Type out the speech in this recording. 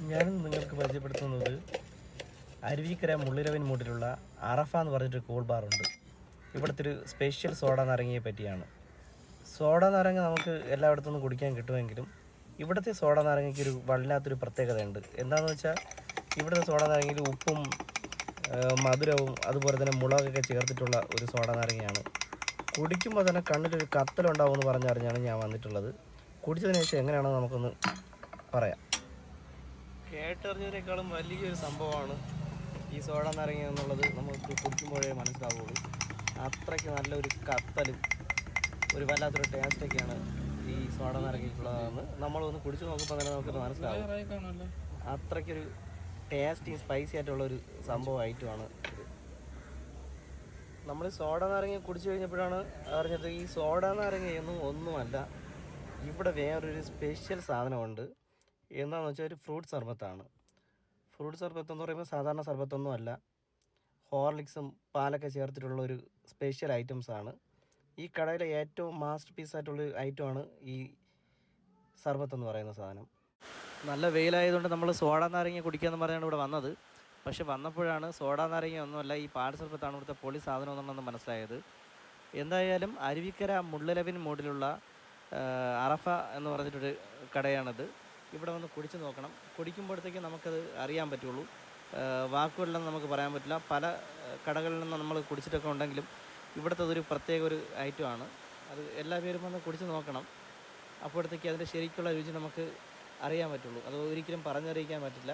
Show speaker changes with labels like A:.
A: ഞാനും നിങ്ങൾക്ക് പരിചയപ്പെടുത്തുന്നത് അരുവിക്കര മുള്ളിരവൻ മൂട്ടിലുള്ള അറഫ എന്ന് പറഞ്ഞിട്ടൊരു കൂൾ ബാറുണ്ട് ഇവിടുത്തെ ഒരു സ്പെഷ്യൽ സോഡ നാരങ്ങയെ പറ്റിയാണ്. സോഡ നാരങ്ങ നമുക്ക് എല്ലായിടത്തു നിന്നും കുടിക്കാൻ കിട്ടുമെങ്കിലും ഇവിടുത്തെ സോഡ നാരങ്ങയ്ക്ക് ഒരു വല്ലാത്തൊരു പ്രത്യേകതയുണ്ട്. എന്താണെന്ന് വെച്ചാൽ ഇവിടുത്തെ സോഡ നാരങ്ങയിൽ ഉപ്പും മധുരവും അതുപോലെ തന്നെ മുളകൊക്കെ ചേർത്തിട്ടുള്ള ഒരു സോഡ നാരങ്ങയാണ്. കുടിക്കുമ്പോൾ തന്നെ കണ്ണിലൊരു കത്തലുണ്ടാവും എന്ന് പറഞ്ഞറിഞ്ഞാണ് ഞാൻ വന്നിട്ടുള്ളത്. കുടിച്ചതിന് ശേഷം എങ്ങനെയാണെന്ന് നമുക്കൊന്ന് പറയാം. കേട്ടറിഞ്ഞതിനേക്കാളും വലിയൊരു സംഭവമാണ് ഈ സോഡ നിറങ്ങി എന്നുള്ളത് നമുക്ക് കുടിക്കുമ്പോഴേ മനസ്സിലാവുള്ളൂ. അത്രയ്ക്ക് നല്ലൊരു കത്തലും ഒരു വല്ലാത്തൊരു ടേസ്റ്റൊക്കെയാണ് ഈ സോഡ നിറങ്ങിയിട്ടുള്ളതെന്ന് നമ്മളൊന്ന് കുടിച്ചു നോക്കുമ്പോൾ തന്നെ നമുക്ക് മനസ്സിലാവും. അത്രയ്ക്കൊരു ടേസ്റ്റി സ്പൈസി ആയിട്ടുള്ള ഒരു സംഭവം ഐറ്റമാണ് നമ്മൾ സോഡ നാരങ്ങ കുടിച്ചു കഴിഞ്ഞപ്പോഴാണ് അറിഞ്ഞത് ഈ സോഡ നാരങ്ങയൊന്നും ഒന്നുമല്ല. ഇവിടെ വേറൊരു സ്പെഷ്യൽ സാധനമുണ്ട്. എന്താണെന്ന് വെച്ചാൽ ഒരു ഫ്രൂട്ട് സർബത്താണ്. ഫ്രൂട്ട് സർബത്ത് എന്ന് പറയുമ്പോൾ സാധാരണ സർബത്തൊന്നും അല്ല. ഹോർലിക്സും പാലൊക്കെ ചേർത്തിട്ടുള്ള ഒരു സ്പെഷ്യൽ ഐറ്റംസ് ആണ്. ഈ കടയിലെ ഏറ്റവും മാസ്റ്റർ പീസ് ആയിട്ടുള്ള ഐറ്റമാണ് ഈ സർബത്ത് എന്ന് പറയുന്ന സാധനം. നല്ല വെയിലായതുകൊണ്ട് നമ്മൾ സോഡ നാരങ്ങ കുടിക്കാമെന്ന് പറഞ്ഞാണ് ഇവിടെ വന്നത്. പക്ഷെ വന്നപ്പോഴാണ് സോഡ നാരങ്ങ ഒന്നുമല്ല ഈ പാട് സർബത്താണ് ഇവിടുത്തെ പൊളി സാധനം എന്നുള്ളതെന്ന് മനസ്സിലായത്. എന്തായാലും അരുവിക്കര മുള്ളലവിൻ മോഡിലുള്ള അറഫ എന്ന് പറഞ്ഞിട്ടൊരു കടയാണിത്. ഇവിടെ വന്ന് കുടിച്ച് നോക്കണം. കുടിക്കുമ്പോഴത്തേക്ക് നമുക്കത് അറിയാൻ പറ്റുള്ളൂ. വാക്കുകളിലൊന്നും നമുക്ക് പറയാൻ പറ്റില്ല. പല കടകളിൽ നിന്ന് നമ്മൾ കുടിച്ചിട്ടൊക്കെ ഉണ്ടെങ്കിലും ഇവിടുത്തെ ഒരു പ്രത്യേക ഒരു ഐറ്റമാണ് അത് എല്ലാ പേരും വന്ന് കുടിച്ച് നോക്കണം. അപ്പോഴത്തേക്ക് അതിന്റെ ശരിക്കുള്ള രുചി നമുക്ക് അറിയാൻ പറ്റുള്ളൂ. അത് ഒരിക്കലും പറഞ്ഞറിയിക്കാൻ പറ്റില്ല.